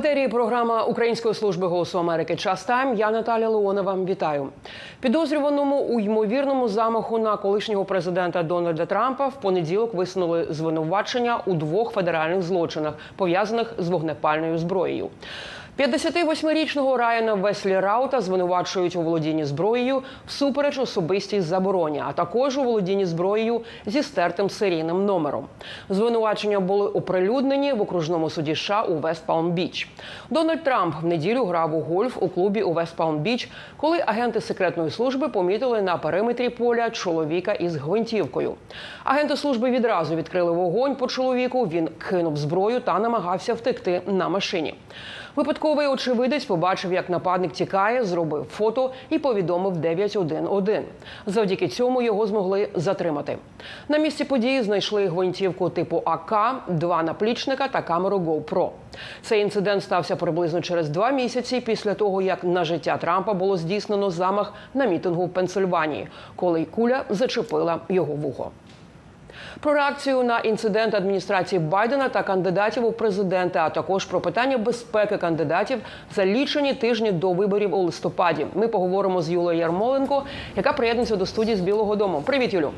етері програма Української служби голосу Америки Час Тайм. Я Наталя Леонова. Вітаю підозрюваному у ймовірному замаху на колишнього президента Дональда Трампа в понеділок висунули звинувачення у двох федеральних злочинах, пов'язаних з вогнепальною зброєю. 58-річного Райана Веслі Раута звинувачують у володінні зброєю всупереч особистій забороні, а також у володінні зброєю зі стертим серійним номером. Звинувачення були оприлюднені в окружному суді США у Вест Палм Біч. Дональд Трамп в неділю грав у гольф у клубі у Вест Палм Біч, коли агенти секретної служби помітили на периметрі поля чоловіка із гвинтівкою. Агенти служби відразу відкрили вогонь по чоловіку. Він кинув зброю та намагався втекти на машині. Випадковий очевидець побачив, як нападник тікає, зробив фото і повідомив 911. Завдяки цьому його змогли затримати. На місці події знайшли гвинтівку типу АК, два наплічника та камеру GoPro. Цей інцидент стався приблизно через два місяці після того, як на життя Трампа було здійснено замах на мітингу в Пенсильванії, коли куля зачепила його вухо. Про реакцію на інцидент адміністрації Байдена та кандидатів у президенти, а також про питання безпеки кандидатів за лічені тижні до виборів у листопаді. Ми поговоримо з Юлою Ярмоленко, яка приєднується до студії з Білого Дому. Привіт, Юлю.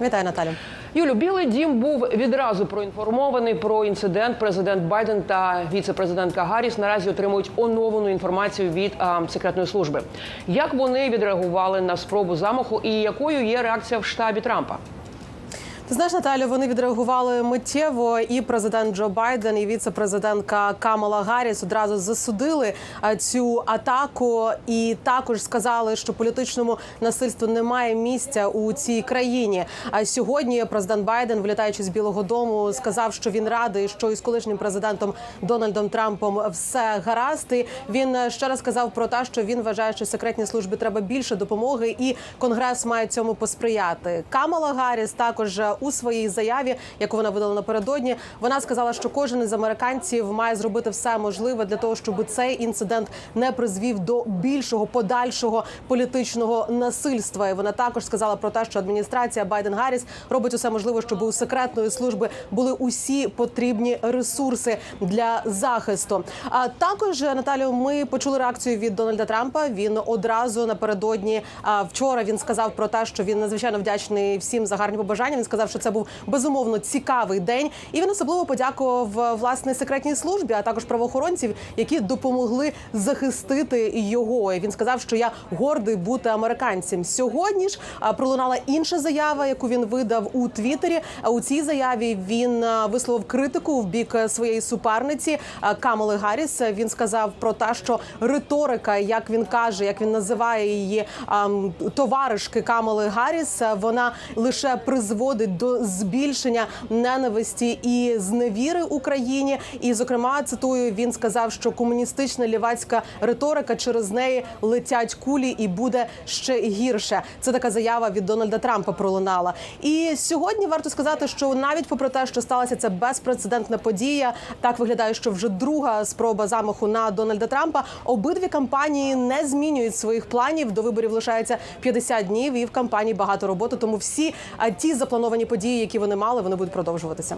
Вітаю, Наталю. Юлю, Білий Дім був відразу проінформований про інцидент. Президент Байден та віце-президентка Гарріс наразі отримують оновлену інформацію від а, секретної служби. Як вони відреагували на спробу замаху, і якою є реакція в штабі Трампа? Знаєш, Наталю, вони відреагували миттєво. І президент Джо Байден, і віце-президентка Камала Гарріс одразу засудили цю атаку, і також сказали, що політичному насильству немає місця у цій країні. А сьогодні президент Байден, вилітаючи з Білого Дому, сказав, що він радий, що із колишнім президентом Дональдом Трампом все гаразд. І він е, ще раз сказав про те, що він вважає, що секретній службі треба більше допомоги, і конгрес має цьому посприяти. Камала Гарріс також е, у своїй заяві, яку вона видала напередодні, вона сказала, що кожен із американців має зробити все можливе для того, щоб цей інцидент не призвів до більшого подальшого політичного насильства. І вона також сказала про те, що адміністрація Байден Гарріс робить усе можливе, щоб у секретної служби були усі потрібні ресурси для захисту. А також Наталю, ми почули реакцію від Дональда Трампа. Він одразу напередодні вчора він сказав про те, що він надзвичайно вдячний всім за гарні побажання. Він сказав, що це був безумовно цікавий день, і він особливо подякував власне секретній службі, а також правоохоронців, які допомогли захистити його. І Він сказав, що я гордий бути американцем. Сьогодні ж пролунала інша заява, яку він видав у Твіттері. У цій заяві він висловив критику в бік е, своєї суперниці Камали Гарріс. Він сказав про те, що риторика, як він каже, як він називає її товаришки Камали Гарріс, вона лише призводить до збільшення ненависті і зневіри Україні. І, зокрема, цитую, він сказав, що комуністична лівацька риторика через неї летять кулі і буде ще гірше. Це така заява від Дональда Трампа пролунала. І сьогодні варто сказати, що навіть попри те, що сталася ця безпрецедентна подія, так виглядає, що вже друга спроба замаху на Дональда Трампа. Обидві кампанії не змінюють своїх планів. До виборів лишається 50 днів, і в кампанії багато роботи. Тому всі ті заплановані події, які вони мали, вони будуть продовжуватися.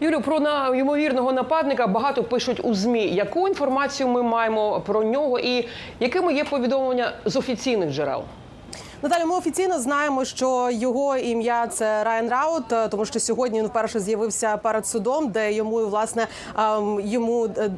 Юлю, про на ймовірного нападника багато пишуть у змі. Яку інформацію ми маємо про нього, і якими є повідомлення з офіційних джерел? Наталі, ми офіційно знаємо, що його ім'я це Райан Раут, е, тому що сьогодні він вперше з'явився перед судом, де йому власне ем, йому е,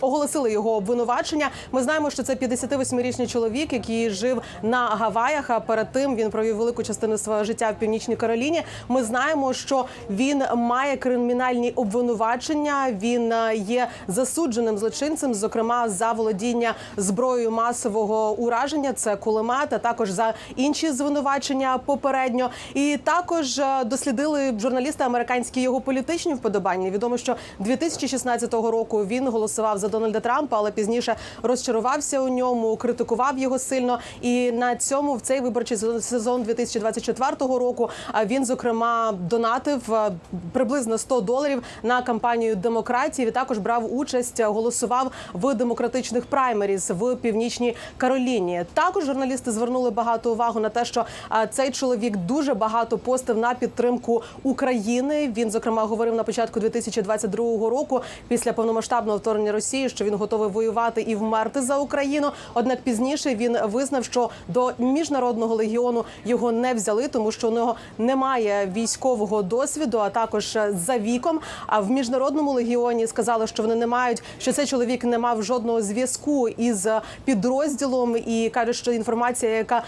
оголосили його обвинувачення. Ми знаємо, що це 58-річний чоловік, який жив на Гаваях. А перед тим він провів велику частину свого життя в північній Кароліні. Ми знаємо, що він має кримінальні обвинувачення. Він е, є засудженим злочинцем, зокрема за володіння зброєю масового ураження. Це кулемет, а також за інші звинувачення попередньо. І також е, дослідили журналісти американські його політичні вподобання. Відомо, що 2016 року він голосував за Дональда Трампа, але пізніше розчарувався у ньому, критикував його сильно. І на цьому в цей виборчий сезон 2024 року він зокрема донатив е, приблизно 100 доларів на кампанію демократів. І також брав участь, е, голосував в демократичних праймеріз в північній Кароліні. Також журналісти звернули багато уваги увагу на те, що цей чоловік дуже багато постив на підтримку України. Він зокрема говорив на початку 2022 року, після повномасштабного вторгнення Росії, що він готовий воювати і вмерти за Україну. Однак пізніше він визнав, що до міжнародного легіону його не взяли, тому що у нього немає військового досвіду, а також е, за віком. А в міжнародному легіоні сказали, що вони не мають, що цей чоловік не мав жодного зв'язку із е, підрозділом, і каже, що інформація, яка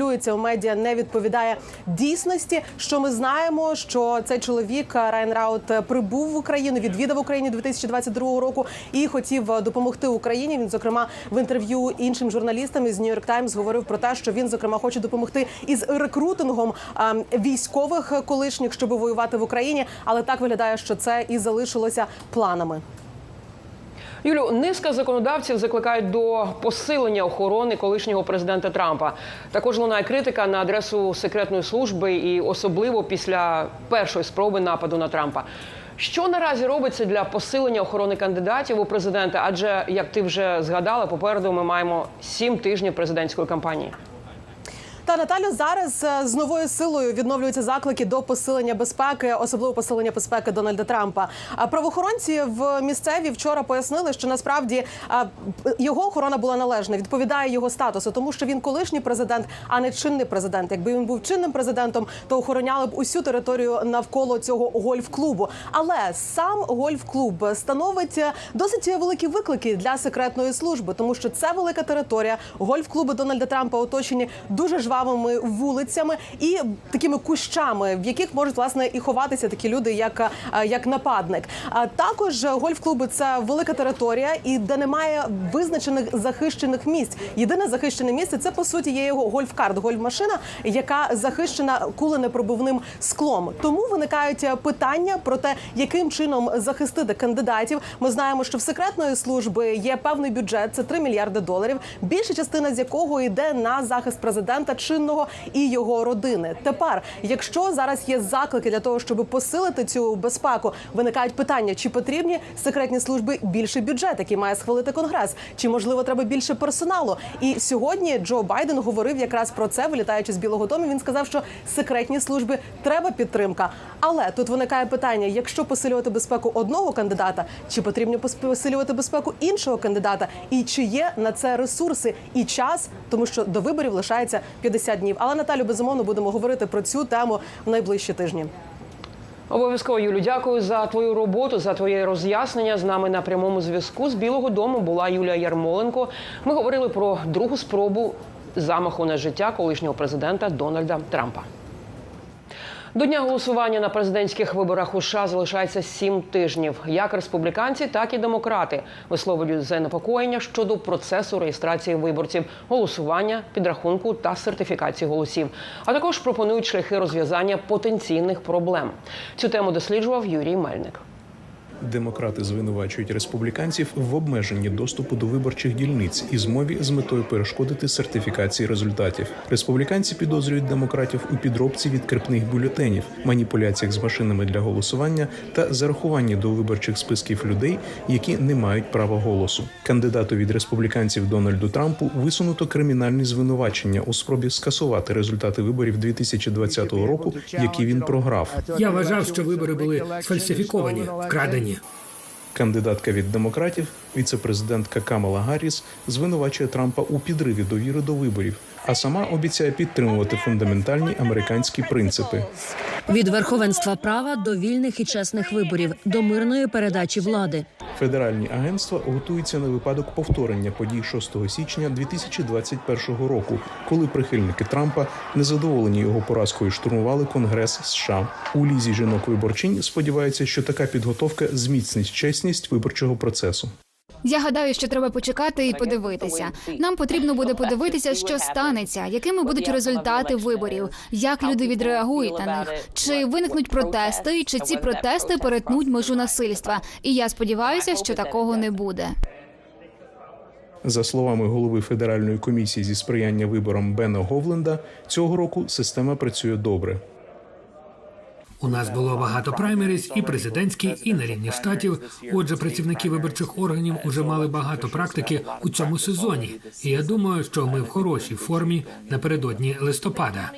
циркулюється у медіа, не відповідає дійсності. Що ми знаємо, що цей чоловік е, Райан Раут е, прибув в Україну, відвідав Україну 2022 року і хотів е, допомогти Україні. Він зокрема в інтерв'ю іншим журналістам із Нью-Йорк Таймс говорив про те, що він зокрема хоче допомогти із рекрутингом військових е, колишніх, щоб воювати в Україні. Але так виглядає, що це і залишилося планами. Юлю, низка законодавців закликають до посилення охорони колишнього президента Трампа. Також лунає критика на адресу секретної служби і особливо після першої спроби нападу на Трампа. Що наразі робиться для посилення охорони кандидатів у президента? Адже як ти вже згадала, попереду ми маємо сім тижнів президентської кампанії. Та Наталю зараз е, з новою силою відновлюються заклики до посилення безпеки, особливо посилення безпеки Дональда Трампа. А правоохоронці в місцеві вчора пояснили, що насправді його охорона була належна, відповідає його статусу, тому що він колишній президент, а не чинний президент. Якби він був чинним президентом, то охороняли б усю територію навколо цього гольф-клубу. Але сам гольф-клуб становить е, досить великі виклики для секретної служби, тому що це велика територія. Гольф-клуби Дональда Трампа оточені дуже жвавими вулицями і такими кущами, в яких можуть власне і ховатися такі люди, як, е, як нападник. А також гольф-клуби це велика територія, і де немає визначених захищених місць. Єдине захищене місце це по суті є його гольф-карт, гольф-машина, яка захищена куленепробивним склом. Тому виникають е, питання про те, яким чином захистити кандидатів. Ми знаємо, що в секретної служби є певний бюджет, це 3 мільярди доларів. Більша частина з якого йде на захист президента чинного і його родини. Тепер, якщо зараз є заклики для того, щоб посилити цю безпеку, виникають питання: чи потрібні секретні служби більший бюджет, який має схвалити конгрес, чи можливо треба більше персоналу? І сьогодні Джо Байден говорив якраз про це, вилітаючи з Білого Дому. Він сказав, що секретні служби треба підтримка. Але тут виникає питання: якщо посилювати безпеку одного кандидата, чи потрібно пос- посилювати безпеку іншого кандидата, і чи є на це ресурси і час, тому що до виборів лишається 50 днів. Але Наталю безумовно будемо говорити про цю тему в найближчі тижні. Обов'язково Юлю, дякую за твою роботу, за твоє роз'яснення. З нами на прямому зв'язку з Білого Дому була Юлія Ярмоленко. Ми говорили про другу спробу замаху на життя колишнього президента Дональда Трампа. До дня голосування на президентських виборах у США залишається сім тижнів. Як республіканці, так і демократи висловлюють занепокоєння щодо процесу реєстрації виборців, голосування, підрахунку та сертифікації голосів. А також пропонують шляхи розв'язання потенційних проблем. Цю тему досліджував Юрій Мельник. Демократи звинувачують республіканців в обмеженні доступу до виборчих дільниць і змові з метою перешкодити сертифікації результатів. Республіканці підозрюють демократів у підробці відкрипних бюлетенів, маніпуляціях з машинами для голосування та зарахуванні до виборчих списків людей, які не мають права голосу. Кандидату від республіканців Дональду Трампу висунуто кримінальні звинувачення у спробі скасувати результати виборів 2020 року, які він програв. Я вважав, що вибори були сфальсифіковані, вкрадені. Кандидатка від демократів, віце-президентка Камала Гарріс, звинувачує Трампа у підриві довіри до виборів, а сама обіцяє підтримувати фундаментальні американські принципи. Від верховенства права до вільних і чесних виборів, до мирної передачі влади. Федеральні агентства готуються на випадок повторення подій 6 січня 2021 року, коли прихильники Трампа, незадоволені його поразкою, штурмували Конгрес США. У лізі жінок виборчинь сподіваються, що така підготовка зміцнить чесність виборчого процесу. Я гадаю, що треба почекати і подивитися. Нам потрібно буде подивитися, що станеться, якими будуть результати виборів, як люди відреагують на них, чи виникнуть протести, чи ці протести перетнуть межу насильства. І я сподіваюся, що такого не буде. За словами голови Федеральної комісії зі сприяння виборам Бена Говленда, цього року система працює добре. У нас було багато праймеріз, і президентські, і на рівні штатів. Отже, працівники виборчих органів уже мали багато практики у цьому сезоні. І я думаю, що ми в хорошій формі напередодні листопада.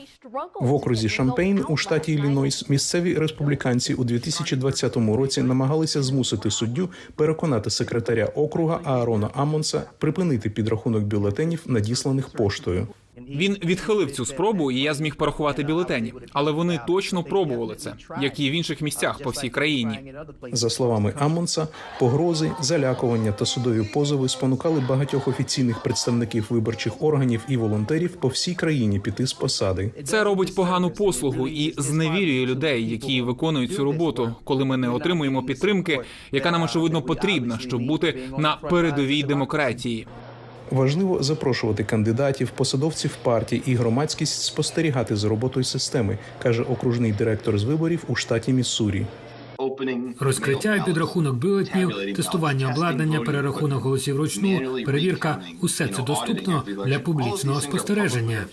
В окрузі Шампейн у штаті Іллінойс місцеві республіканці у 2020 році намагалися змусити суддю переконати секретаря округа Аарона Амонса припинити підрахунок бюлетенів, надісланих поштою. Він відхилив цю спробу, і я зміг порахувати бюлетені. Але вони точно пробували це, як і в інших місцях по всій країні. За словами Амонса, погрози, залякування та судові позови спонукали багатьох офіційних представників виборчих органів і волонтерів по всій країні піти з посади. Це робить погану послугу і зневірює людей, які виконують цю роботу, коли ми не отримуємо підтримки, яка нам очевидно потрібна, щоб бути на передовій демократії. Важливо запрошувати кандидатів, посадовців партій і громадськість спостерігати за роботою системи, каже окружний директор з виборів у штаті Міссурі. Розкриття і підрахунок бюлетнів, тестування обладнання, перерахунок голосів ручну, перевірка усе це доступно для публічного спостереження.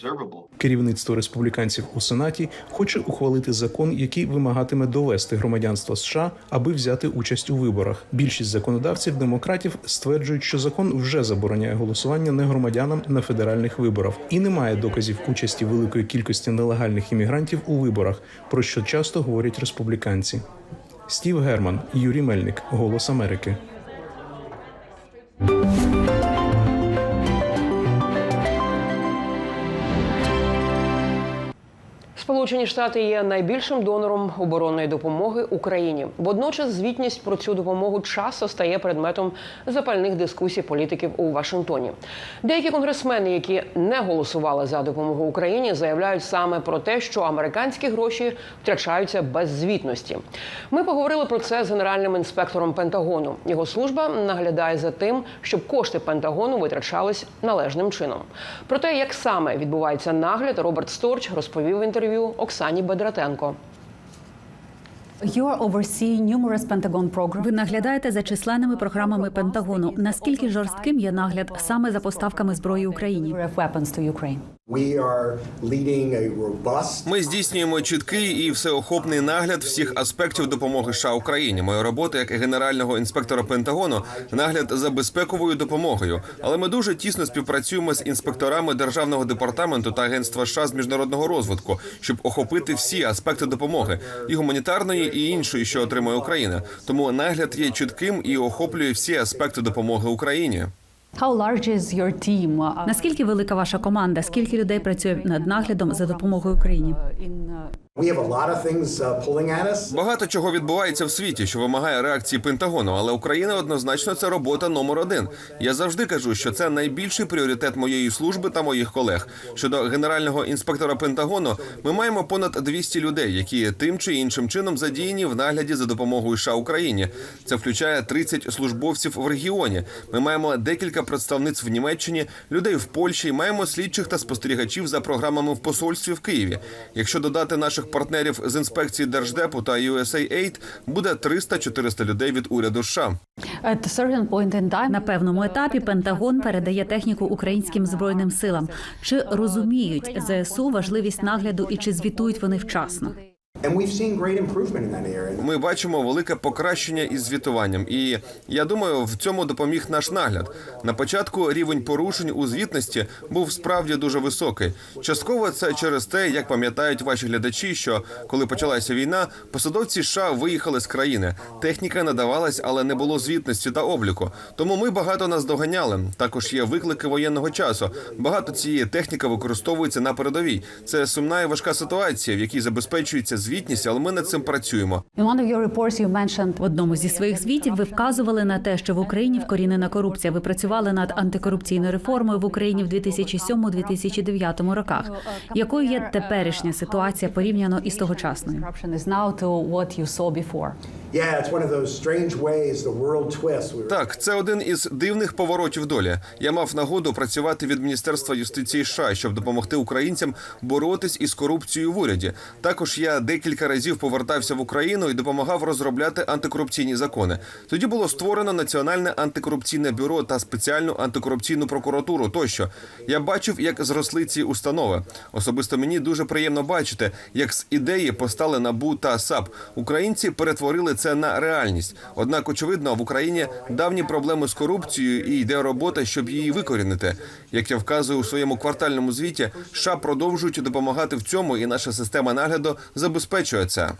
Керівництво республіканців у сенаті хоче ухвалити закон, який вимагатиме довести громадянство США, аби взяти участь у виборах. Більшість законодавців демократів стверджують, що закон вже забороняє голосування негромадянам на федеральних виборах і немає доказів участі великої кількості нелегальних іммігрантів у виборах, про що часто говорять республіканці. Стів Герман, Юрій Мельник, Голос Америки. Сполучені Штати є найбільшим донором оборонної допомоги Україні. Водночас звітність про цю допомогу часто стає предметом запальних дискусій політиків у Вашингтоні. Деякі конгресмени, які не голосували за допомогу Україні, заявляють саме про те, що американські гроші втрачаються без звітності. Ми поговорили про це з генеральним інспектором Пентагону. Його служба наглядає за тим, щоб кошти Пентагону витрачались належним чином. Про те, як саме відбувається нагляд, Роберт Сторч розповів в інтерв'ю Оксані Бедратенко. Ви наглядаєте за численними програмами Пентагону. Наскільки жорстким є нагляд саме за поставками зброї Україні? Ми здійснюємо чіткий і всеохопний нагляд всіх аспектів допомоги США Україні. Моя робота як генерального інспектора Пентагону нагляд за безпековою допомогою. Але ми дуже тісно співпрацюємо з інспекторами державного департаменту та агентства США з міжнародного розвитку, щоб охопити всі аспекти допомоги і гуманітарної, і іншої, що отримує Україна. Тому нагляд є чітким і охоплює всі аспекти допомоги Україні. How large is your team? uh, Наскільки велика ваша команда? Скільки людей працює над наглядом за допомогою Україні? Uh. Багато чого відбувається в світі, що вимагає реакції Пентагону, але Україна однозначно це робота номер один. Я завжди кажу, що це найбільший пріоритет моєї служби та моїх колег. Щодо генерального інспектора Пентагону, ми маємо понад 200 людей, які тим чи іншим чином задіяні в нагляді за допомогою США Україні. Це включає 30 службовців в регіоні. Ми маємо декілька представниць в Німеччині, людей в Польщі, маємо слідчих та спостерігачів за програмами в посольстві в Києві. Якщо додати наших партнерів з інспекції Держдепу та USAID, буде 300-400 людей від уряду США. На певному етапі Пентагон передає техніку українським збройним силам. Чи розуміють ЗСУ важливість нагляду і чи звітують вони вчасно? Ми бачимо велике покращення із звітуванням, і я думаю, в цьому допоміг наш нагляд. На початку рівень порушень у звітності був справді дуже високий. Частково це через те, як пам'ятають ваші глядачі, що коли почалася війна, посадовці США виїхали з країни. Техніка надавалась, але не було звітності та обліку. Тому ми багато наздоганяли. Також є виклики воєнного часу. Багато цієї техніки використовується на передовій. Це сумна і важка ситуація, в якій забезпечується звітність, але ми над цим працюємо. В одному зі своїх звітів ви вказували на те, що в Україні вкорінена корупція. Ви працювали над антикорупційною реформою в Україні в 2007-2009 роках. Якою є теперішня ситуація порівняно із тогочасною? Так, це один із дивних поворотів долі. Я мав нагоду працювати від Міністерства юстиції США, щоб допомогти українцям боротись із корупцією в уряді. Також я декілька декілька разів повертався в Україну і допомагав розробляти антикорупційні закони. Тоді було створено національне антикорупційне бюро та спеціальну антикорупційну прокуратуру. Тощо я бачив, як зросли ці установи. Особисто мені дуже приємно бачити, як з ідеї постали НАБУ та САП. Українці перетворили це на реальність. Однак, очевидно, в Україні давні проблеми з корупцією і йде робота, щоб її викорінити. Як я вказую у своєму квартальному звіті, США продовжують допомагати в цьому, і наша система нагляду забезпечує це.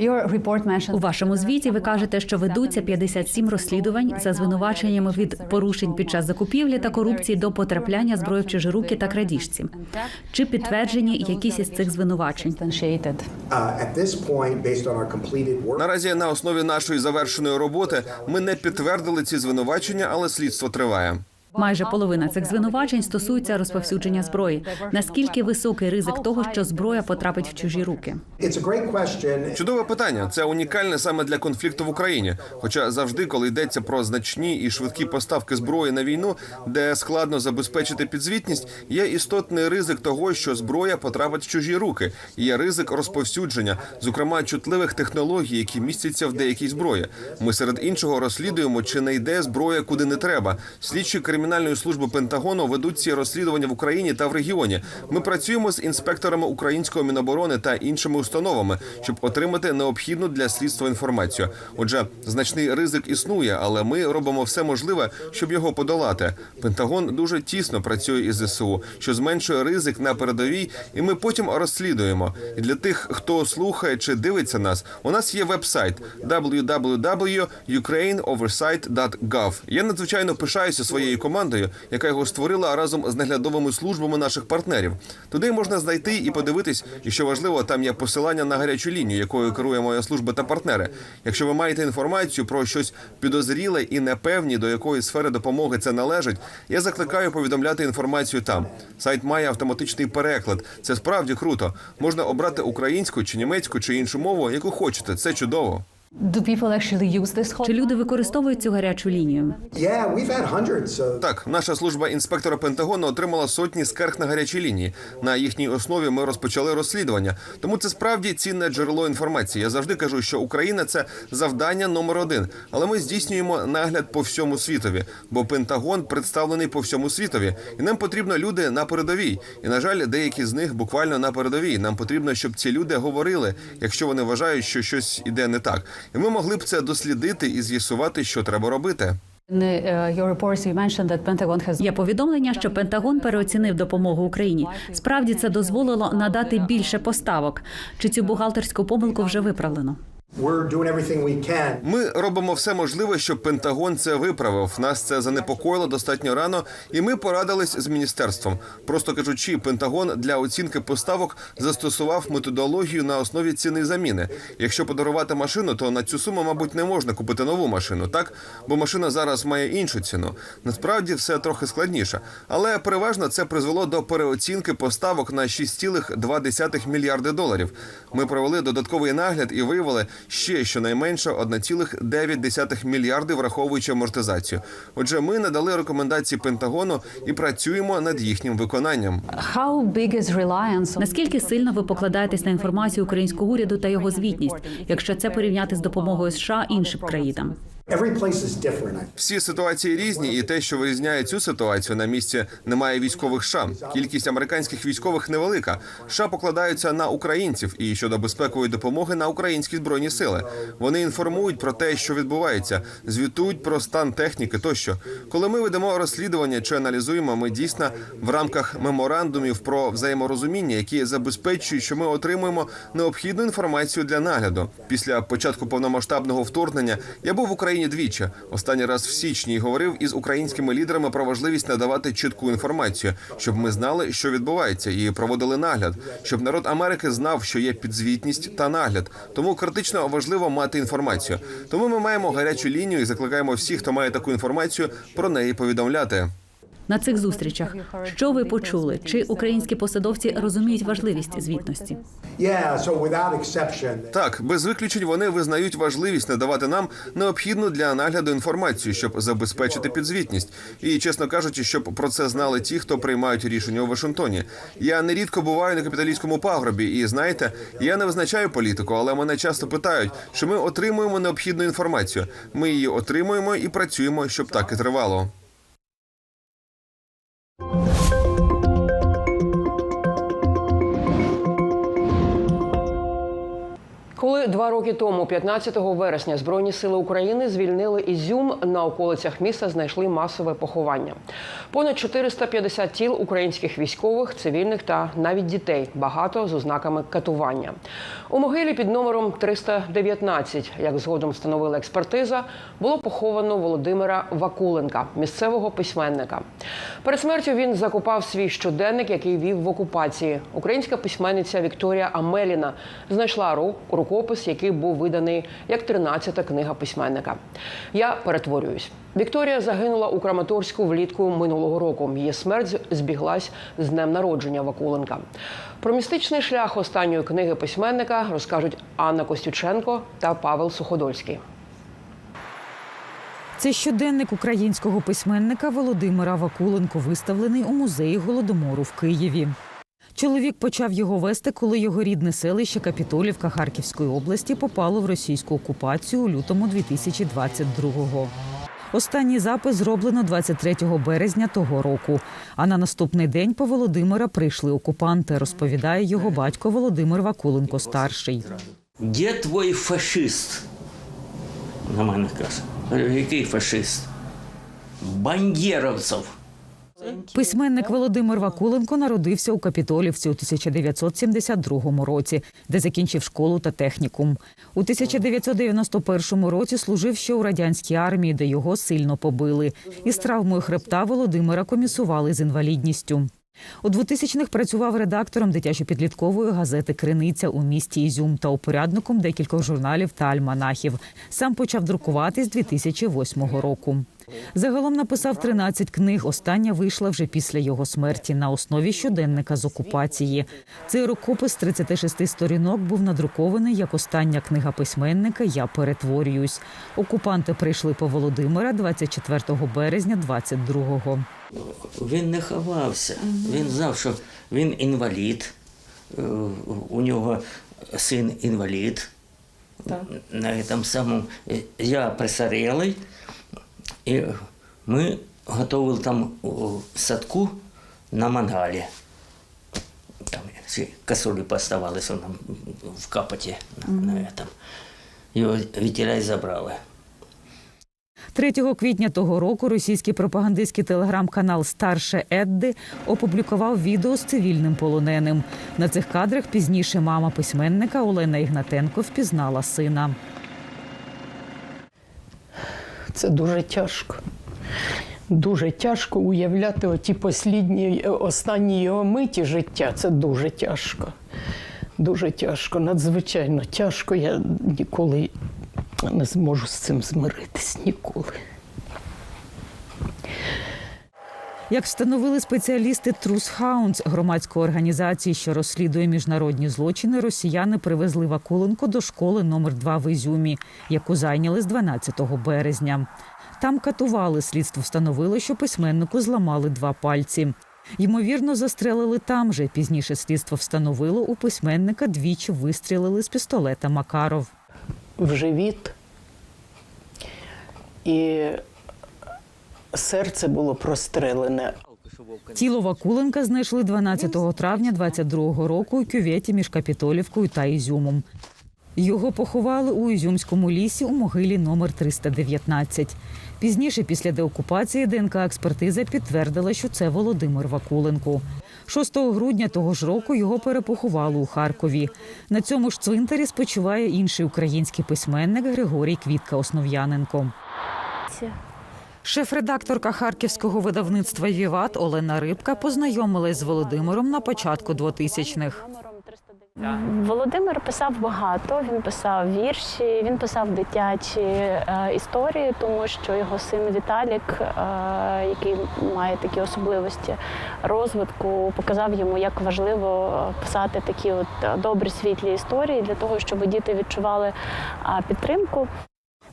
Your У вашому звіті ви кажете, що ведуться 57 розслідувань за звинуваченнями від порушень під час закупівлі та корупції до потрапляння зброї в чужі руки та крадіжці. Чи підтверджені якісь із цих звинувачень? Uh, Наразі на основі нашої завершеної роботи ми не підтвердили ці звинувачення, але слідство триває. Майже половина цих звинувачень стосується розповсюдження зброї. Наскільки високий ризик того, що зброя потрапить в чужі руки? Чудове питання. Це унікальне саме для конфлікту в Україні. Хоча завжди, коли йдеться про значні і швидкі поставки зброї на війну, де складно забезпечити підзвітність, є істотний ризик того, що зброя потрапить в чужі руки. І Є ризик розповсюдження, зокрема чутливих технологій, які містяться в деякій зброї. Ми серед іншого розслідуємо, чи не йде зброя куди не треба. Слідчі кримінальної служби Пентагону ведуть ці розслідування в Україні та в регіоні. Ми працюємо з інспекторами українського міноборони та іншими установами, щоб отримати необхідну для слідства інформацію. Отже, значний ризик існує, але ми робимо все можливе, щоб його подолати. Пентагон дуже тісно працює із ЗСУ, що зменшує ризик на передовій, і ми потім розслідуємо. І для тих, хто слухає чи дивиться нас, у нас є веб-сайт www.ukraineoversight.gov. Я надзвичайно пишаюся своєю командою, яка його створила разом з наглядовими службами наших партнерів. Туди можна знайти і подивитись, і що важливо, там є посилання на гарячу лінію, якою керує моя служба та партнери. Якщо ви маєте інформацію про щось підозріле і непевні, до якої сфери допомоги це належить, я закликаю повідомляти інформацію там. Сайт має автоматичний переклад. Це справді круто. Можна обрати українську чи німецьку чи іншу мову, яку хочете. Це чудово. Do people actually use Чи люди використовують цю гарячу лінію? Yeah, we've had hundreds of Так, наша служба інспектора Пентагону отримала сотні скарг на гарячі лінії. На їхній основі ми розпочали розслідування. Тому це справді цінне джерело інформації. Я завжди кажу, що Україна це завдання номер один. Але ми здійснюємо нагляд по всьому світові, бо Пентагон представлений по всьому світові, і нам потрібно люди на передовій. І на жаль, деякі з них буквально на передовій. Нам потрібно, щоб ці люди говорили, якщо вони вважають, що щось іде не так. І ми могли б це дослідити і з'ясувати, що треба робити. Uh, Є повідомлення, що Пентагон переоцінив допомогу Україні. Справді це дозволило надати більше поставок. Чи цю бухгалтерську помилку вже виправлено? Ми робимо все можливе, щоб Пентагон це виправив. Нас це занепокоїло достатньо рано, і ми порадились з міністерством. Просто кажучи, Пентагон для оцінки поставок застосував методологію на основі ціни заміни. Якщо подарувати машину, то на цю суму, мабуть, не можна купити нову машину, так бо машина зараз має іншу ціну. Насправді все трохи складніше, але переважно це призвело до переоцінки поставок на 6,2 мільярди доларів. Ми провели додатковий нагляд і виявили ще щонайменше 1,9 мільярди, враховуючи амортизацію. Отже, ми надали рекомендації Пентагону і працюємо над їхнім виконанням. how big is reliance on Наскільки сильно ви покладаєтесь на інформацію українського уряду та його звітність, якщо це порівняти з допомогою США іншим країнам? Всі ситуації різні, і те, що вирізняє цю ситуацію, на місці немає військових США. Кількість американських військових невелика. США покладаються на українців і щодо безпекової допомоги на українські збройні сили. Вони інформують про те, що відбувається, звітують про стан техніки тощо. Коли ми ведемо розслідування чи аналізуємо, ми дійсно в рамках меморандумів про взаєморозуміння, які забезпечують, що ми отримуємо необхідну інформацію для нагляду. Після початку повномасштабного вторгнення я був в Україні двічі. Останній раз в січні говорив із українськими лідерами про важливість надавати чітку інформацію, щоб ми знали, що відбувається, і проводили нагляд, щоб народ Америки знав, що є підзвітність та нагляд. Тому критично важливо мати інформацію. Тому ми маємо гарячу лінію і закликаємо всіх, хто має таку інформацію, про неї повідомляти. На цих зустрічах що ви почули? Чи українські посадовці розуміють важливість звітності? Так, без виключень вони визнають важливість надавати нам необхідну для нагляду інформацію, щоб забезпечити підзвітність. І чесно кажучи, щоб про це знали ті, хто приймають рішення у Вашингтоні. Я нерідко буваю на капіталістському пагорбі, і знаєте, я не визначаю політику, але мене часто питають, що ми отримуємо необхідну інформацію. Ми її отримуємо і працюємо, щоб так і тривало. Два роки тому, 15 вересня, Збройні сили України звільнили Ізюм, на околицях міста знайшли масове поховання. Понад 450 тіл українських військових, цивільних та навіть дітей, багато з ознаками катування. У могилі під номером 319, як згодом встановила експертиза, було поховано Володимира Вакуленка, місцевого письменника. Перед смертю він закопав свій щоденник, який вів в окупації. Українська письменниця Вікторія Амеліна знайшла ру- рукопис, який був виданий як 13-та книга письменника. Я перетворююсь. Вікторія загинула у Краматорську влітку минулого року. Її смерть збіглась з днем народження Вакуленка. Про містичний шлях останньої книги письменника розкажуть Анна Костюченко та Павел Суходольський. Це щоденник українського письменника Володимира Вакуленко, виставлений у музеї голодомору в Києві. Чоловік почав його вести, коли його рідне селище Капітолівка Харківської області попало в російську окупацію у лютому 2022-го. Останній запис зроблено 23 березня того року. А на наступний день по Володимира прийшли окупанти, розповідає його батько Володимир Вакуленко старший. Де твій фашист? На мене каже. Який фашист? Бандєровців. Письменник Володимир Вакуленко народився у Капітолівці у 1972 році, де закінчив школу та технікум. У 1991 році служив ще у радянській армії, де його сильно побили. Із травмою хребта Володимира комісували з інвалідністю. У 2000-х працював редактором дитячо-підліткової газети Криниця у місті Ізюм та упорядником декількох журналів та альманахів. Сам почав друкувати з 2008 року. Загалом написав 13 книг. Остання вийшла вже після його смерті на основі щоденника з окупації. Цей рукопис 36 сторінок був надрукований як остання книга письменника Я перетворююсь. Окупанти прийшли по Володимира 24 березня 22-го. Він не ховався. Він знав, що він інвалід. Е, У нього син інвалід. На цьому самому е, я присарілий. І ми готували там у садку на мангалі. Там ці касулі поставалися нам в капоті на, на этом. Його вітіля забрали. 3 квітня того року російський пропагандистський телеграм-канал Старше Едди опублікував відео з цивільним полоненим. На цих кадрах пізніше мама письменника Олена Ігнатенко впізнала сина. Це дуже тяжко. Дуже тяжко уявляти оті послідні, останні його миті життя. Це дуже тяжко. Дуже тяжко, надзвичайно тяжко. Я ніколи не зможу з цим змиритись. Ніколи. Як встановили спеціалісти Трус Hounds громадської організації, що розслідує міжнародні злочини, росіяни привезли Вакуленко до школи номер 2 в Ізюмі, яку зайняли з 12 березня. Там катували. Слідство встановило, що письменнику зламали два пальці. Ймовірно, застрелили там же. Пізніше слідство встановило у письменника двічі вистрілили з пістолета Макаров. В живіт. І серце було прострелене. Тіло Вакуленка знайшли 12 травня 22 року у кюветі між Капітолівкою та Ізюмом. Його поховали у Ізюмському лісі у могилі номер 319. Пізніше, після деокупації, ДНК-експертиза підтвердила, що це Володимир Вакуленко. 6 грудня того ж року його перепоховали у Харкові. На цьому ж цвинтарі спочиває інший український письменник Григорій Квітка Основ'яненко. Шеф-редакторка харківського видавництва Віват Олена Рибка познайомилась з Володимиром на початку 2000-х. Володимир писав багато. Він писав вірші, він писав дитячі е, історії, тому що його син Віталік, е, який має такі особливості розвитку, показав йому, як важливо писати такі от е, добрі світлі історії для того, щоб діти відчували е, підтримку.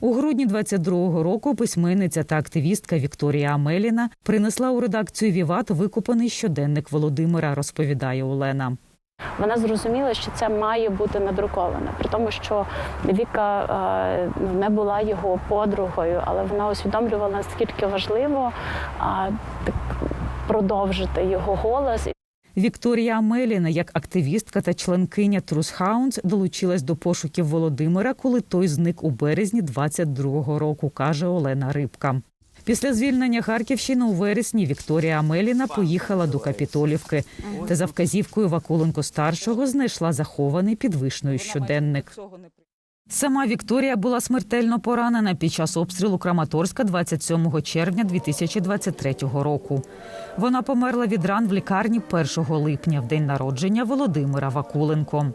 У грудні 22-го року письменниця та активістка Вікторія Амеліна принесла у редакцію Віват викупаний щоденник Володимира, розповідає Олена. Вона зрозуміла, що це має бути надруковане, при тому, що Віка е, не була його подругою, але вона усвідомлювала наскільки важливо продовжити його голос. Вікторія Амеліна, як активістка та членкиня Трус Hounds, долучилась до пошуків Володимира, коли той зник у березні 22-го року, каже Олена Рибка. Після звільнення Харківщини у вересні Вікторія Амеліна поїхала до Капітолівки та за вказівкою Вакуленко старшого знайшла захований під вишнею щоденник. Сама Вікторія була смертельно поранена під час обстрілу Краматорська 27 червня 2023 року. Вона померла від ран в лікарні 1 липня, в день народження Володимира Вакуленко.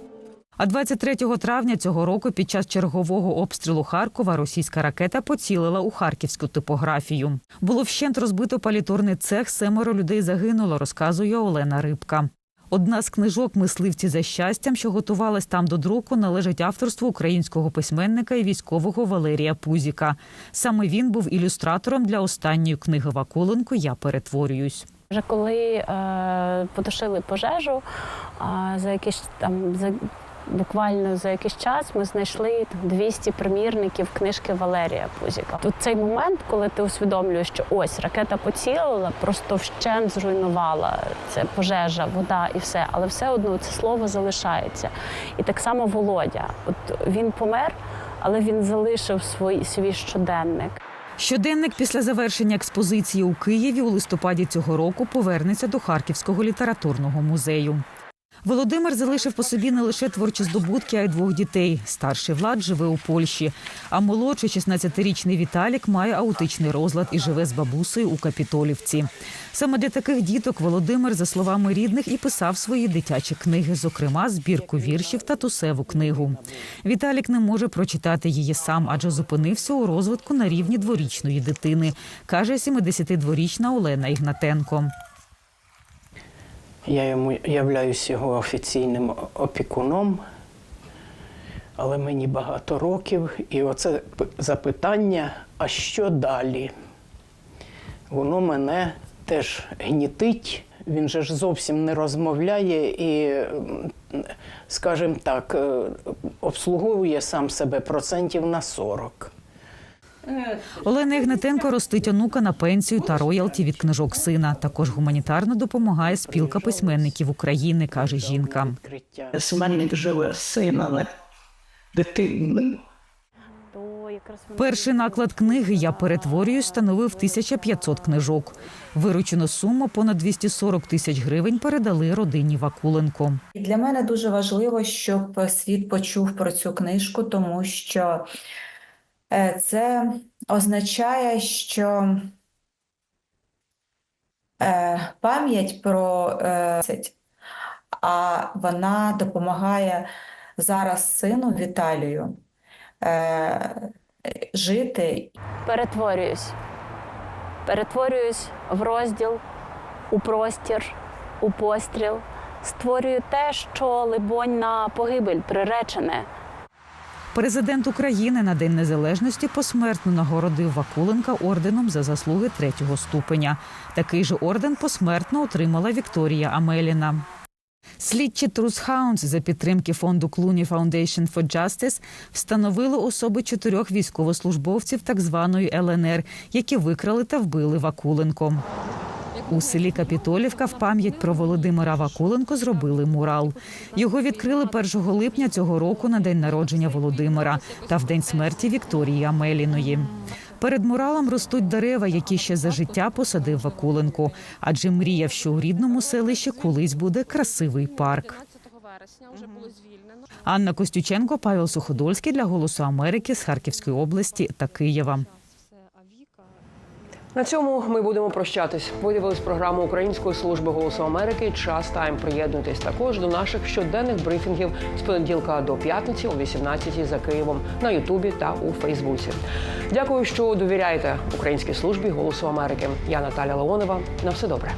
А 23 травня цього року під час чергового обстрілу Харкова російська ракета поцілила у харківську типографію. Було вщент розбито палітурний цех, семеро людей загинуло, розказує Олена Рибка. Одна з книжок Мисливці за щастям, що готувалась там до друку, належить авторству українського письменника і військового Валерія Пузіка. Саме він був ілюстратором для останньої книги Вакуленко Я перетворююсь. Вже коли е, потушили пожежу, а за якийсь там за буквально за якийсь час ми знайшли там 200 примірників книжки Валерія Пузіка. Тут цей момент, коли ти усвідомлюєш, що ось ракета поцілила, просто вщент зруйнувала це пожежа, вода і все, але все одно це слово залишається. І так само Володя. От він помер, але він залишив свій, свій щоденник. Щоденник після завершення експозиції у Києві у листопаді цього року повернеться до Харківського літературного музею. Володимир залишив по собі не лише творчі здобутки, а й двох дітей. Старший Влад живе у Польщі, а молодший 16-річний Віталік має аутичний розлад і живе з бабусею у Капітолівці. Саме для таких діток Володимир, за словами рідних, і писав свої дитячі книги, зокрема збірку віршів та тусеву книгу. Віталік не може прочитати її сам, адже зупинився у розвитку на рівні дворічної дитини, каже 72-річна Олена Ігнатенко. Я йому являюсь його офіційним опікуном, але мені багато років. І оце запитання, а що далі? Воно мене теж гнітить. Він же ж зовсім не розмовляє і, скажімо так, е, обслуговує сам себе процентів на 40. Олена Ігнатенко ростить онука на пенсію та роялті від книжок сина. Також гуманітарно допомагає спілка письменників України, каже жінка. Письменник живе з сином, дитиною. Перший наклад книги Я перетворююсь становив 1500 книжок. Виручену суму понад 240 тисяч гривень передали родині Вакуленко. І для мене дуже важливо, щоб світ почув про цю книжку, тому що це означає, що е, пам'ять про е, а вона допомагає зараз сину Віталію е, жити Перетворююсь. Перетворююсь в розділ, у простір, у постріл. Створюю те, що, либонь, на погибель приречене. Президент України на День Незалежності посмертно нагородив Вакуленка орденом за заслуги третього ступеня. Такий же орден посмертно отримала Вікторія Амеліна. Слідчі Hounds за підтримки фонду Clooney Foundation for Justice встановили особи чотирьох військовослужбовців так званої ЛНР, які викрали та вбили Вакуленко. У селі Капітолівка в пам'ять про Володимира Вакуленко зробили мурал. Його відкрили 1 липня цього року на день народження Володимира та в день смерті Вікторії Амеліної. Перед муралом ростуть дерева, які ще за життя посадив Вакуленко, адже мріяв, що у рідному селищі колись буде красивий парк. Анна Костюченко, Павел Суходольський для Голосу Америки з Харківської області та Києва. На цьому ми будемо прощатись. Ви дивились програму Української служби голосу Америки. Час тайм. Приєднуйтесь також до наших щоденних брифінгів з понеділка до п'ятниці о 18 за Києвом на Ютубі та у Фейсбуці. Дякую, що довіряєте Українській службі голосу Америки. Я Наталя Леонова. На все добре.